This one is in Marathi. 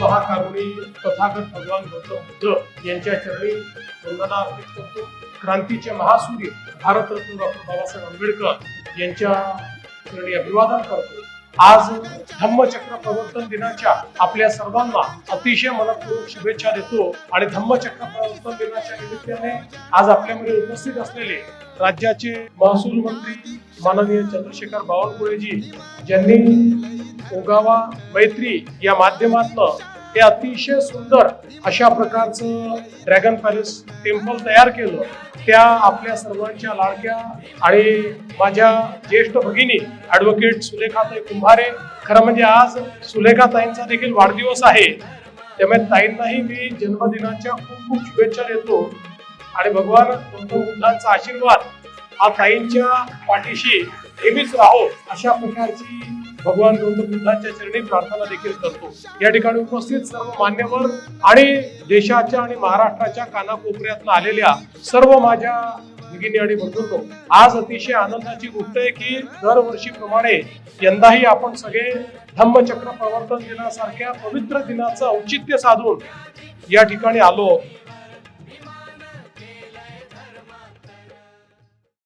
महाकारुणी तथागत भगवान गौतम बुद्ध यांच्या चरणी वंदना अर्पित करतो. क्रांतीचे महासूर्य भारतरत्न डॉक्टर बाबासाहेब आंबेडकर यांच्या चरणी अभिवादन करतो. आज धम्मचक्र प्रवर्तन दिनाच्या आपल्या सर्वांना अतिशय मनपूर्वक शुभेच्छा देतो आणि धम्मचक्र प्रवर्तन दिनाच्या निमित्ताने आज आपल्यामध्ये उपस्थित असलेले राज्याचे महसूल मंत्री माननीय चंद्रशेखर बावनकुळेजी ज्यांनी ओगावा मैत्री या माध्यमातून हे अतिशय सुंदर अशा प्रकारचं ड्रॅगन पॅलेस टेम्पल तयार केलं. त्या आपल्या सर्वांच्या लाडक्या आणि माझ्या ज्येष्ठ भगिनी ॲडव्होकेट सुलेखाताई कुंभारे. खरं म्हणजे आज सुलेखाताईंचा देखील वाढदिवस आहे. त्यामुळे ताईंनाही मी जन्मदिनाच्या खूप खूप शुभेच्छा देतो. आणि भगवान बुद्धांचा आशीर्वाद हा ताईंच्या पाठीशी नेहमीच राहो अशा प्रकारची भगवान गौतम बुद्धांच्या चरणी प्रार्थना देखील करतो. या ठिकाणी उपस्थित सर्व मान्यवर आणि देशाच्या आणि महाराष्ट्राच्या कानाकोपऱ्यातून आलेल्या सर्व माझ्या भगिनी आणि बंधूंनो आज अतिशय आनंदाची गोष्ट आहे की दरवर्षीप्रमाणे यंदाही आपण सगळे धम्मचक्र प्रवर्तन दिनासारख्या पवित्र दिनाचं औचित्य साधून या ठिकाणी आलो.